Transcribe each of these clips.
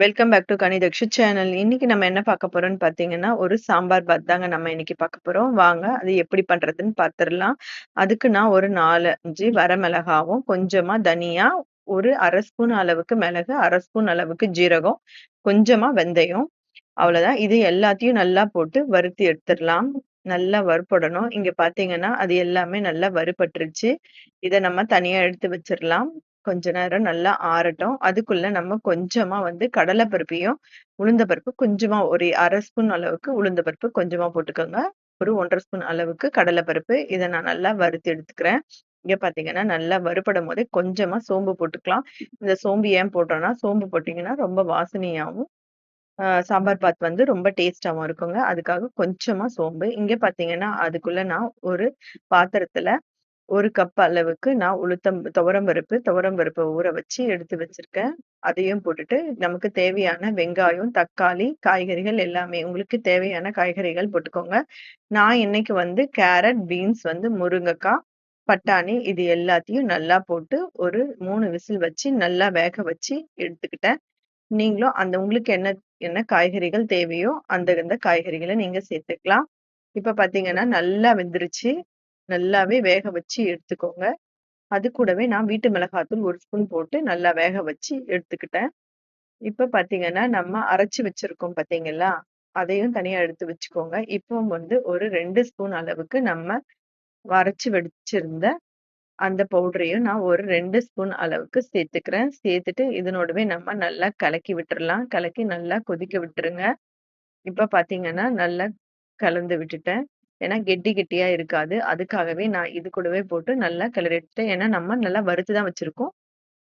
Welcome back two கனி Dakshith channel. இன்னைக்கு நம்ம என்ன பார்க்க போறோம்னு பார்த்தீங்கன்னா, ஒரு சாம்பார் பாத் தாங்க நம்ம இன்னைக்கு பார்க்க போறோம். வாங்க அது எப்படி பண்றதுன்னு பார்த்துடலாம் அதுக்கு நான் ஒரு 4, 5 வரமிளகாவும், கொஞ்சமா தனியா, ஒரு அரை ஸ்பூன் அளவுக்கு மிளகு, அரை ஸ்பூன் அளவுக்கு ஜீரகம், கொஞ்சமா வெந்தயம். அவ்வளோதான். இது எல்லாத்தையும் நல்லா போட்டு வறுத்து எடுத்துடலாம் நல்லா வறுபடணும். இங்க பாத்தீங்கன்னா அது எல்லாமே நல்லா வறுபட்டுருச்சு. இதை நம்ம தனியா எடுத்து வச்சிடலாம் கொஞ்ச நேரம் நல்லா ஆறட்டும். அதுக்குள்ள நம்ம கொஞ்சமா வந்து கடலை பருப்பையும், உளுந்த பருப்பு கொஞ்சமா ஒரு அரை ஸ்பூன் அளவுக்கு உளுந்த பருப்பு கொஞ்சமா போட்டுக்கோங்க. ஒரு 1 1/2 ஸ்பூன் அளவுக்கு கடலை பருப்பு. இதை நான் நல்லா வறுத்து எடுத்துக்கிறேன். இங்க பார்த்தீங்கன்னா, நல்லா வறுபடும்போதே கொஞ்சமா சோம்பு போட்டுக்கலாம். இந்த சோம்பு ஏன் போட்டோம்னா, சோம்பு போட்டீங்கன்னா ரொம்ப வாசனையாகவும் சாம்பார் பாத் வந்து ரொம்ப டேஸ்டாகவும் இருக்குங்க. அதுக்காக கொஞ்சமா சோம்பு. இங்க பார்த்தீங்கன்னா, அதுக்குள்ள நான் ஒரு பாத்திரத்துல 1 கப் அளவுக்கு நான் உளுத்தம் துவரம் பருப்பு துவரம் பருப்பை ஊற வச்சு எடுத்து வச்சிருக்கேன். அதையும் போட்டுட்டு, நமக்கு தேவையான வெங்காயம், தக்காளி, காய்கறிகள் எல்லாமே உங்களுக்கு தேவையான காய்கறிகள் போட்டுக்கோங்க. நான் இன்னைக்கு வந்து கேரட், பீன்ஸ் வந்து முருங்கைக்காய் பட்டாணி இது எல்லாத்தையும் நல்லா போட்டு ஒரு மூணு விசில் வச்சு நல்லா வேக வச்சு எடுத்துக்கிட்டேன். நீங்களும் அந்த உங்களுக்கு என்ன என்ன காய்கறிகள் தேவையோ, அந்த அந்த காய்கறிகள நீங்க சேர்த்துக்கலாம். இப்ப பாத்தீங்கன்னா நல்லா வெந்துருச்சு. நல்லாவே வேக வச்சு எடுத்துக்கோங்க. அது கூடவே நான் வீட்டு மிளகாத்தூள் ஒரு ஸ்பூன் போட்டு நல்லா வேக வச்சு எடுத்துக்கிட்டேன். இப்போ பார்த்தீங்கன்னா, நம்ம அரைச்சி வச்சிருக்கோம் பார்த்தீங்களா? அதையும் தனியாக எடுத்து வச்சுக்கோங்க. இப்போ வந்து ஒரு ரெண்டு ஸ்பூன் அளவுக்கு நம்ம வரைச்சி வச்சிருந்த அந்த பவுடரையும் நான் ஒரு ரெண்டு ஸ்பூன் அளவுக்கு சேர்த்துக்கிறேன். சேர்த்துட்டு இதனோடவே நம்ம நல்லா கலக்கி விட்டுறலாம். கலக்கி நல்லா கொதிக்க விட்டுருங்க. இப்போ பார்த்தீங்கன்னா, நல்லா கலந்து விட்டுட்டேன். ஏன்னா கெட்டி கெட்டியா இருக்காது. அதுக்காகவே நான் இது கூடவே போட்டு நல்லா கிளறி எடுத்துட்டேன். ஏன்னா நம்ம நல்லா வறுத்து தான் வச்சிருக்கோம்.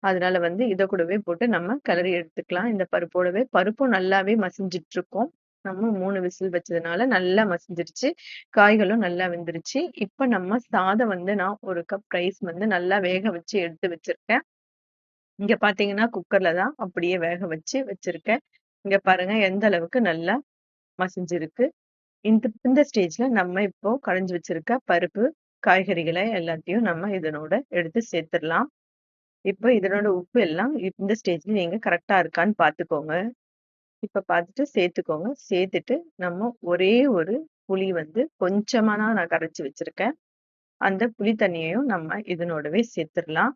அதனால வந்து இதை கூடவே போட்டு நம்ம கிளறி எடுத்துக்கலாம். இந்த பருப்போடவே பருப்பும் நல்லாவே மசிஞ்சிட்டுருக்கும். நம்ம மூணு விசில் வச்சதுனால நல்லா மசிஞ்சிருச்சு. காய்களும் நல்லா வெந்துருச்சு. இப்ப நம்ம சாதம் வந்து நான் ஒரு கப் ரைஸ் வந்து நல்லா வேக வச்சு எடுத்து வச்சிருக்கேன். இங்க பார்த்தீங்கன்னா, குக்கர்ல தான் அப்படியே வேக வச்சு வச்சிருக்கேன். இங்க பாருங்க எந்த அளவுக்கு நல்லா மசிஞ்சிருக்கு. இந்த இந்த ஸ்டேஜ்ல நம்ம இப்போ கடைஞ்சு வச்சிருக்க பருப்பு, காய்கறிகளை எல்லாத்தையும் நம்ம இதனோட எடுத்து சேர்த்துரலாம். இப்போ இதனோட உப்பு எல்லாம் இந்த ஸ்டேஜ்ல நீங்க கரெக்டா இருக்கான்னு பார்த்துக்கோங்க. இப்ப பார்த்துட்டு சேர்த்துக்கோங்க. சேர்த்துட்டு நம்ம ஒரே ஒரு புளி வந்து கொஞ்சமா நான் கரைச்சி வச்சிருக்கேன். அந்த புளி தண்ணியையும் நம்ம இதனோடவே சேர்த்துரலாம்.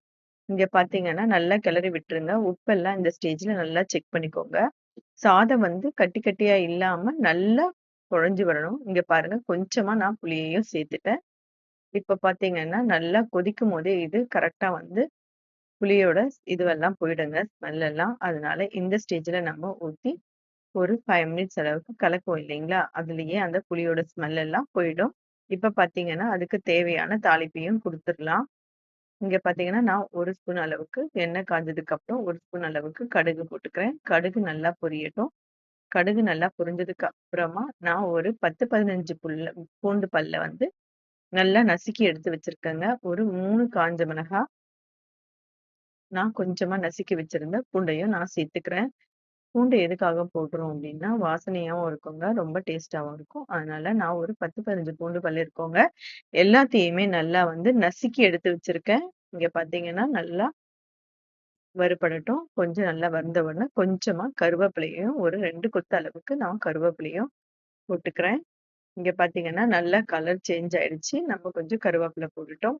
இங்க பாத்தீங்கன்னா நல்லா கிளறி விட்டுருங்க. உப்பெல்லாம் இந்த ஸ்டேஜ்ல நல்லா செக் பண்ணிக்கோங்க. சாதம் வந்து கட்டி கட்டியா இல்லாம நல்லா குறைஞ்சி வரணும். இங்க பாருங்க கொஞ்சமா நான் புளியையும் சேர்த்துட்டேன். இப்ப பாத்தீங்கன்னா நல்லா கொதிக்கும் போதே இது கரெக்டா வந்து புளியோட இதுவெல்லாம் போயிடுங்க ஸ்மெல் எல்லாம். அதனால இந்த ஸ்டேஜ்ல நம்ம ஊத்தி ஒரு ஃபைவ் மினிட்ஸ் அளவுக்கு கலக்குவோம் இல்லைங்களா? அதுலயே அந்த புளியோட ஸ்மெல் எல்லாம் போயிடும். இப்ப பாத்தீங்கன்னா அதுக்கு தேவையான தாளிப்பையும் கொடுத்துடலாம் இங்க பாத்தீங்கன்னா நான் ஒரு ஸ்பூன் அளவுக்கு எண்ணெய் காஞ்சதுக்கு அப்புறம் ஒரு ஸ்பூன் அளவுக்கு கடுகு போட்டுக்கிறேன். கடுகு நல்லா பொரியட்டும். கடுகு நல்லா புரிஞ்சதுக்கு அப்புறமா நான் ஒரு 10, 15 புல்ல பூண்டு பல்ல வந்து நல்லா நசுக்கி எடுத்து வச்சிருக்கேங்க. ஒரு மூணு காஞ்ச மிளகா நான் கொஞ்சமா நசுக்கி வச்சிருந்த பூண்டையும் நான் சேர்த்துக்கிறேன். பூண்டு எதுக்காக போடுறோம் அப்படின்னா வாசனையாவும் இருக்குங்க. ரொம்ப டேஸ்ட்டாவும் இருக்கும். அதனால நான் ஒரு 10, 15 பூண்டு பல் இருக்கோங்க எல்லாத்தையுமே நல்லா வந்து நசுக்கி எடுத்து வச்சிருக்கேன். இங்க பாத்தீங்கன்னா நல்லா வறுபடட்டும். கொஞ்சம் நல்லா வந்த உடனே கொஞ்சமா கருவேப்பிலையும் ஒரு ரெண்டு கொத்து அளவுக்கு நான் கருவேப்பிலையும் போட்டுக்கிறேன். இங்க பார்த்தீங்கன்னா, நல்லா கலர் சேஞ்ச் ஆயிடுச்சு. நம்ம கொஞ்சம் கருவேப்பிலை போட்டுட்டோம்.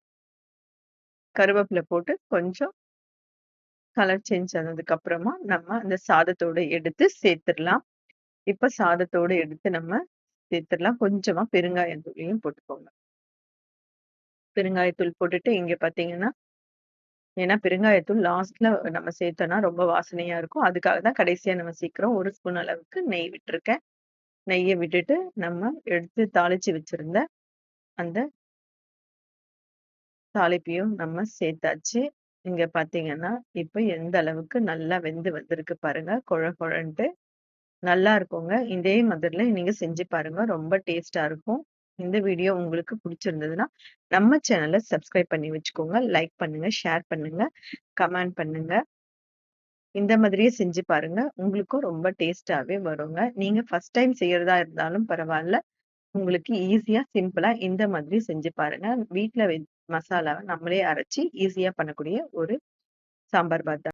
கருவேப்பிலை போட்டு கொஞ்சம் கலர் சேஞ்ச் ஆனதுக்கு அப்புறமா நம்ம அந்த சாதத்தோட எடுத்து சேர்த்துடலாம் இப்ப சாதத்தோட எடுத்து நம்ம சேர்த்துடலாம் கொஞ்சமா பெருங்காயத்தூளையும் போட்டுக்கோங்க. பெருங்காயத்தூள் போட்டுட்டு இங்க பார்த்தீங்கன்னா ஏன்னா பெருங்காயத்தூள் லாஸ்ட்ல நம்ம சேர்த்தோம்னா ரொம்ப வாசனையா இருக்கும். அதுக்காக தான் கடைசியா நம்ம சீக்கிரம் ஒரு ஸ்பூன் அளவுக்கு நெய் விட்டுருக்கேன். நெய்யை விட்டுட்டு நம்ம எடுத்து தாளிச்சு வச்சிருந்த அந்த தாளிப்பையும் நம்ம சேர்த்தாச்சு. இங்க பார்த்தீங்கன்னா, இப்ப எந்த அளவுக்கு நல்லா வெந்து வந்திருக்கு பாருங்க. குழ கொழன்ட்டு. நல்லா இருக்குங்க. இதே மாதிரில நீங்க செஞ்சு பாருங்க. ரொம்ப டேஸ்டா இருக்கும். இந்த வீடியோ உங்களுக்கு பிடிச்சிருந்ததுன்னா நம்ம சேனலை சப்ஸ்கிரைப் பண்ணி வச்சுக்கோங்க. லைக் பண்ணுங்க, ஷேர் பண்ணுங்க, கமெண்ட் பண்ணுங்க. இந்த மாதிரியே செஞ்சு பாருங்க. உங்களுக்கும் ரொம்ப டேஸ்டாவே வருங்க. நீங்க ஃபர்ஸ்ட் டைம் செய்யறதா இருந்தாலும் பரவாயில்ல உங்களுக்கு ஈஸியா, சிம்பிளா இந்த மாதிரி செஞ்சு பாருங்க. வீட்டுல மசாலாவை நம்மளே அரைச்சி ஈஸியா பண்ணக்கூடிய ஒரு சாம்பார் பாத்